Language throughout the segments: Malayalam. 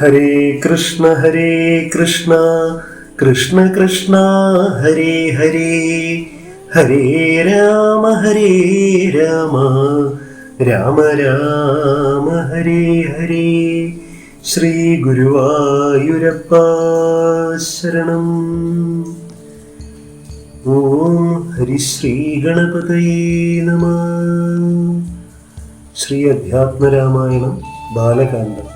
ഹരേ കൃഷ്ണ ഹരേ കൃഷ്ണ. കൃഷ്ണ കൃഷ്ണ ഹരേ ഹരേ. ഹരേ രാമ ഹരേ രാമ. രാമ രാമ ഹരേ ഹരേ. ശ്രീ ഗുരുവായൂരപ്പ ശരണം. ഓം ഹരിശ്രീ ഗണപതയേ നമ. ശ്രീ അധ്യാത്മരാമായണം ബാലകാന്ഡം.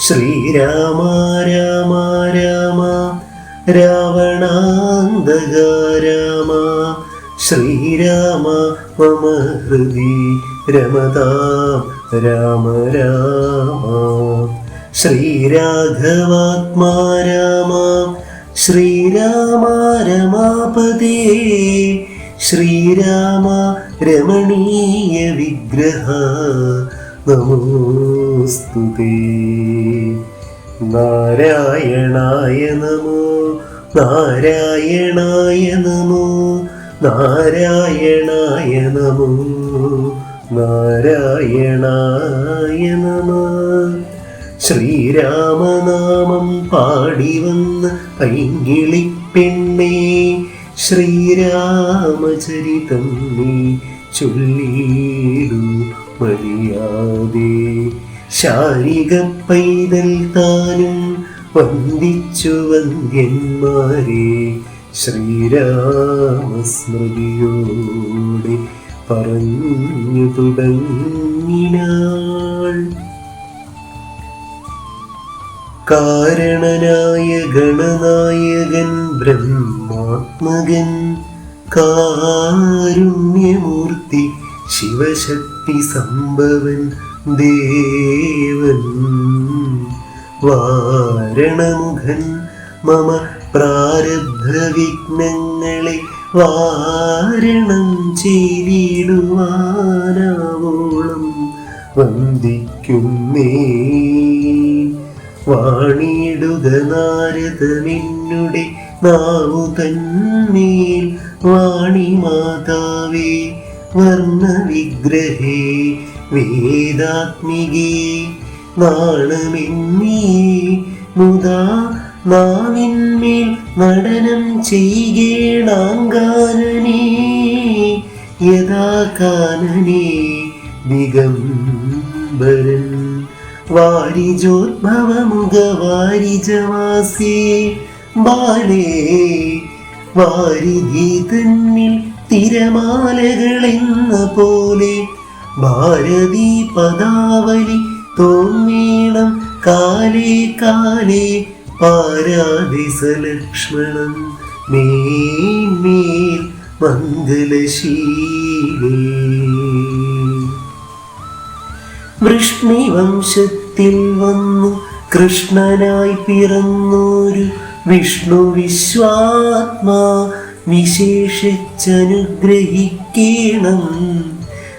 ശ്രീരാമ രാമ രാമ രാവണാന്തക രാമ ശ്രീരാമ മമ ഹൃദി രമതാ രാമ രാമ. ശ്രീരാഘവാത്മാ രാമ ശ്രീരാമ രമാപദേ ശ്രീരാമ രമണീയ വിഗ്രഹ നമോസ്തുതേ. നാരായണായ നമോ നാരായണായ നമോ നാരായണായ നമോ നാരായണായ നമ. ശ്രീരാമനാമം പാടി വന്ന് പൈങ്കിളി പെണ്ണേ ശ്രീരാമചരിതം നീ ചൊല്ലിടൂ മര്യാദേ. ശാരിക പൈതൽ താനും വന്ദിച്ചു വന്ദ്യന്മാരെ. ശ്രീരാമസ്മൃതിയോടെ പറഞ്ഞു തുടങ്ങിനാൾ. കാരണനായ ഗണനായകൻ ബ്രഹ്മാത്മകൻ കാരുണ്യമൂർത്തി ശിവശക്തി സംഭവൻ ദേവൻ. വാരണമുഖൻ മമ പ്രാരബ്ധ വിഘ്നങ്ങളെ വാരണം ചെയ്തിടുവാനാവോളം വന്ദിക്കുന്നേ. വാണിയിടുക നാരദമെന്നുടെ നാവു തന്നീൽ വാണി മാതാവേ വർണവിഗ്രഹേ വേദാത്മികേ നാണമെന്നീ. മുതാ നാവിന്മേൽ നടനം ചെയ്യേണാങ്കാനനേ യഥാ കാനനേ ദിഗംബരൻ വാരിജോദ്ഭവമുഖവാരിജവാസേ ബാലേ വാരിധി തിരമാലകളെന്ന പോലെ ഭാരതി പദാവലി തോന്നീണം കാലേ കാലേ പാരാദിസലക്ഷ്മണം മേന്മേൽ മംഗലശീലേ. വൃഷ്ണിവംശത്തിൽ വന്നു കൃഷ്ണനായി പിറന്നൊരു വിഷ്ണു വിശ്വാത്മാ വിശേഷിച്ചനുഗ്രഹിക്കണം.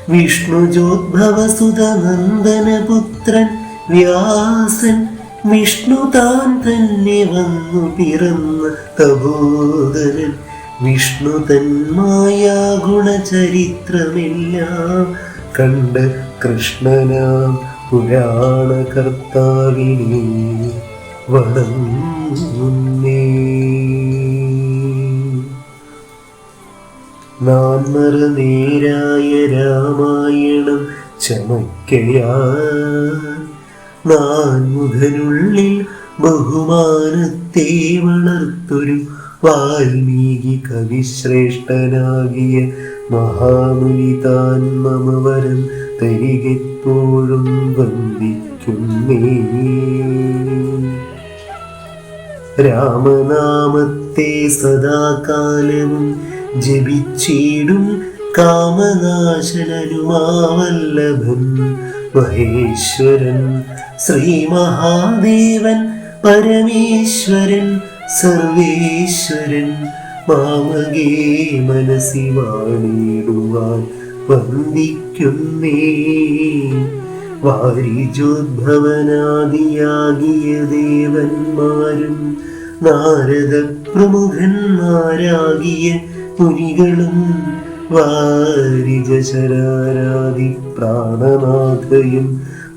വിഷ്ണുജോദ്ഭവസുതനന്ദനപുത്രൻ വ്യാസൻ വിഷ്ണു താൻ തന്നെ വന്നു പിറന്ന തബോധരൻ വിഷ്ണു തന്മായ ഗുണചരിത്രമെല്ലാം കണ്ട് കൃഷ്ണനാം പുരാണ കർത്താവിനെ വണങ്ങുന്നേ. നാമറ നേരായ രാമായണം ചമയ്ക്കയാൻ നാൻമുഖനുള്ളിൽ ബഹുമാനത്തെ വളർത്തൊരു വാൽമീകി കവിശ്രേഷ്ഠനാകിയ മഹാമുനി താൻ മമവരം തരികെപ്പോഴും വന്ദിക്കുന്നേ. രാമനാമത്തെ സദാകാലവും ജപിച്ചിടും കാമനാശനുമാവല്ലഭൻ മഹേശ്വരൻ ശ്രീ മഹാദേവൻ പരമേശ്വരൻ സർവേശ്വരൻ മാമകേ മനസ്സി വാണിടുവാൻ വന്ദിക്കുന്നേ. വാരിജോദ്ഭവനാദിയാകിയ ദേവന്മാരും നാരദ പ്രമുഖന്മാരാകിയ മുനികളും വാരിജശരാരാതി പ്രാണനാഥയും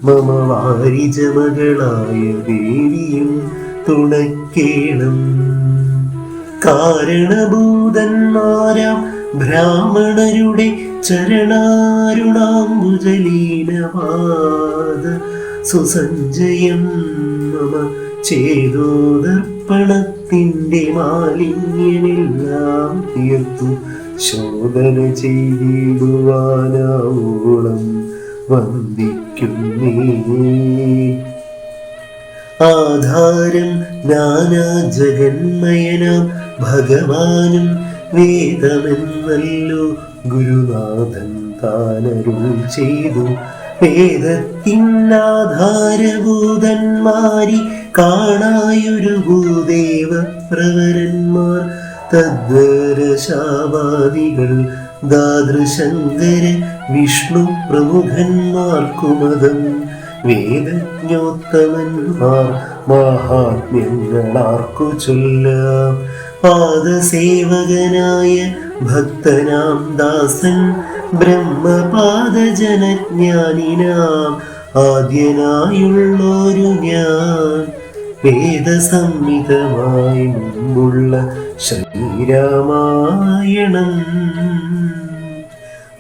മമ വാരിജമകളായ ദേവിയും തുണക്കേണം. കാരണഭൂതന്മാരാം ബ്രാഹ്മണരുടെ ചരണാരുണാംബുജലീനവാദ സുസഞ്ജയം മമ ചേതോദർപ്പണത്തിന്റെ മാലിന്യമെല്ലാം തീർത്തു. ശോധന ചെയ്തിടുവാനാവോളം വന്ദിക്കുന്നേ. ആധാരം നാനാ ജഗന്മയനാം ഭഗവാനും വേദമെന്നല്ലോ ഗുരുനാഥൻ താനരുൾ ചെയ്തു. വേദത്തിനാധാരഭൂതന്മാരി കാണായൊരു ഭൂദേവ പ്രവരന്മാർ തദ്വരശാവാദികൾ ദാതൃശങ്കര വിഷ്ണു പ്രമുഖന്മാർക്കുമതം. വേദജ്ഞോത്തമന്മാർ മഹാത്മ്യങ്ങളാർക്കു ചൊല്ലാം. പാദസേവകനായ ഭക്തനാം ദാസൻ ബ്രഹ്മപാദജനജ്ഞാനിനാം ആദ്യനായുള്ളൊരു ഞാൻ. വേദസംഹിതമായി മുമ്പുള്ള ശ്രീരാമായണം.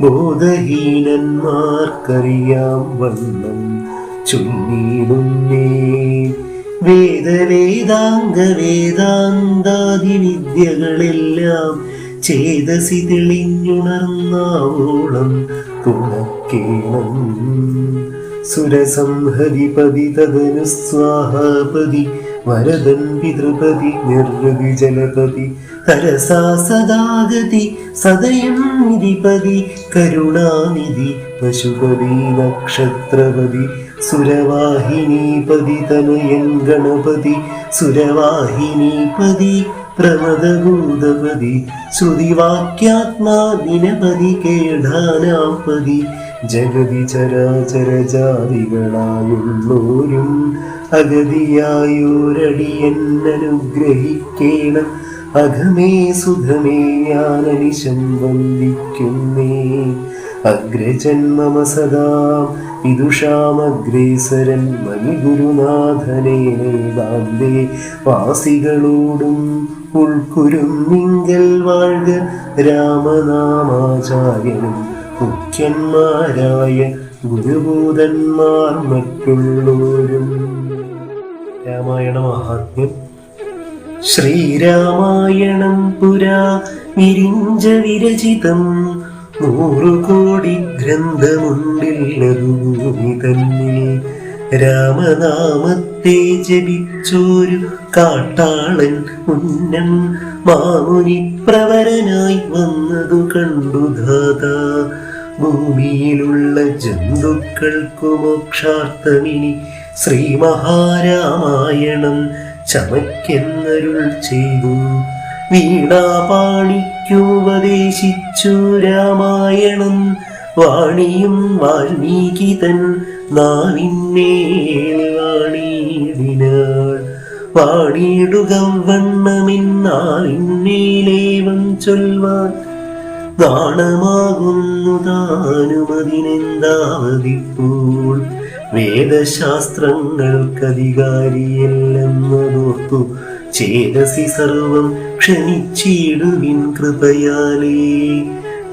ബോധഹീനന്മാർക്കറിയാം വണ്ണം ചൊല്ലിടുന്നേ വേദവേദാംഗ വേദാന്താദി വിദ്യകളെല്ലാം ചേതസി തെളിഞ്ഞുണർന്നാവോളം തുണക്കേണം. സുരസംഹരിപതി തദനു സ്വാഹാപതി വരദൻ പിതൃപതി നിർവൃതി ജലപതി തരസാ സദാഗതി നിധിപതി. കരുണാനിധി പശുപതി നക്ഷത്രപതി. സുരവാഹിനീപതി തനയൻ ഗണപതി. സുരവാഹിനീപതി പ്രമദഭൂതപതി. ശ്രുതിവാക്യാത്മാ ദിനപതി കേടാനാപതി ജഗതി ചരാചര ജാതികളായുള്ളോരും അഗതിയായോരടിയെന്നനുഗ്രഹിക്കേണം. അഘമേ സുഖമേ ഞാനനിശം വന്ദിക്കുന്നേ. അഗ്രജന്മമ സദാ വിദുഷാമഗ്രേസരൻ മണിഗുരുനാഥനേ വേദാന്തേ വാസികളോടും ഉൾക്കുരും വാഴ്ക രാമനാമാചാര്യനും മുഖ്യന്മാരായ ഗുരുഭൂതന്മാർ മറ്റുള്ളവരും. രാമായണ മഹാത്മ്യം ശ്രീരാമായണം പുരാ വിരിഞ്ച വിരചിതം നൂറു കോടി ഗ്രന്ഥമുണ്ടില്ലതു ഭൂമി രാമനാമത്തെ ജപിച്ചോരു കാട്ടാളൻ ഉന്നം മാമുനി പ്രവരനായി വന്നതു കണ്ടു ധാതാ ഭൂമിയിലുള്ള ജന്തുക്കൾക്കു മോക്ഷാർത്ഥമിനി ശ്രീ മഹാരാമായണം ചമയ്ക്കെന്നരുൾ ചെയ്തു. വീണാപാണിക്കുപദേശിച്ചു രാമായണം. വാണിയും വാൽമീകി തൻ നാവിന്നേൽ വാണിയിടിനാൾ വാണിയിടുക വണ്ണമെന്നാവിന്നേലേവം ചൊൽവാൻ നാണമാകുന്നു താനുമതിനെന്താവതിപ്പോൾ? വേദശാസ്ത്രങ്ങൾക്കധികാരിയല്ലെന്നതോർത്തു ചേതസി സർവം ക്ഷണിച്ചിടുവിൻ കൃപയാലേ.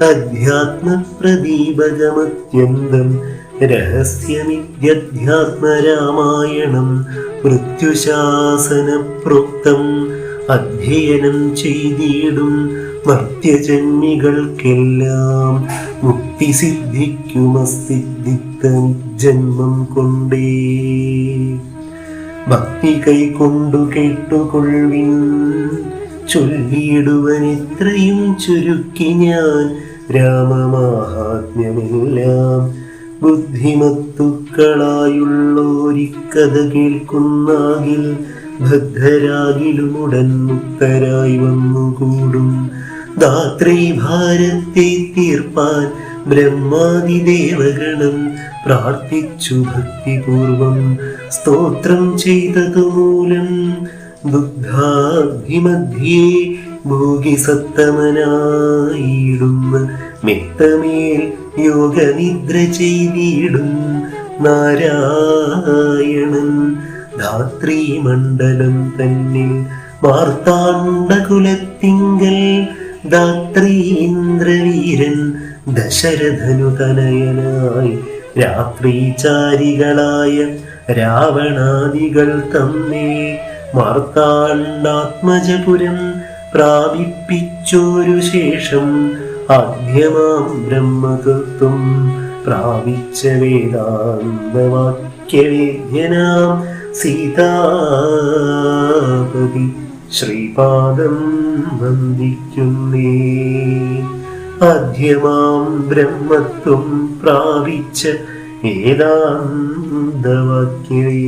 അധ്യാത്മപ്രദീപകമത്യന്തം രഹസ്യമിത്യധ്യാത്മരാമായണം മൃത്യുശാസന പ്രോക്തം അധ്യയനം ചെയ്തിടും മർത്യജന്മികൾക്കെല്ലാം മുക്തി സിദ്ധിക്കുമസിദ്ധിത്ത ജന്മം കൊണ്ടേ. ഭക്തി കൈക്കൊണ്ടു കേട്ടുകൊള്ളിൻ ചൊല്ലിയിടുവൻ ഇത്രയും ചുരുക്കി ഞാൻ രാമമാഹാത്മ്യമെല്ലാം ബുദ്ധിമത്തുക്കളായുള്ളോരിക്കഥ കേൾക്കുന്നാകിൽ ഭദ്രരാകിലും ഉടൻ മുക്തരായി വന്നുകൂടും. ധാത്രി ഭാരത്തെ തീർപ്പാൻ ബ്രഹ്മാതിദേവഗണം പ്രാർത്ഥിച്ചു ഭക്തിപൂർവം. സ്തോത്രം ചെയ്തതുമൂലം ദുഗ്ധാഭിമധ്യേ ഭോഗിസത്തമനായിടുന്ന മെത്തമേൽ യോഗനിദ്ര ചെയ്തിടും നാരായണൻ. ധാത്രീ മണ്ഡലം തന്നിൽ മാർത്താണ്ഡകുലത്തിങ്കൽ ധാത്രീ ഇന്ദ്രവീരൻ ദശരഥനു തനയനായി രാത്രിചാരികളായ രാവണാദികൾ തമ്മേ മാർത്താണ്ഡാത്മജപുരം പ്രാപിപ്പിച്ചോരു ശേഷം ആദ്യമാം ബ്രഹ്മതത്വം പ്രാപിച്ച വേദാന്തവാക്യവേദ്യനാം സീതാപതി. ശ്രീപാദം വന്ദിക്കുന്നേ. ആദ്യമാം ബ്രഹ്മത്വം പ്രാപിച്ച വേദാന്തവാക്യവേ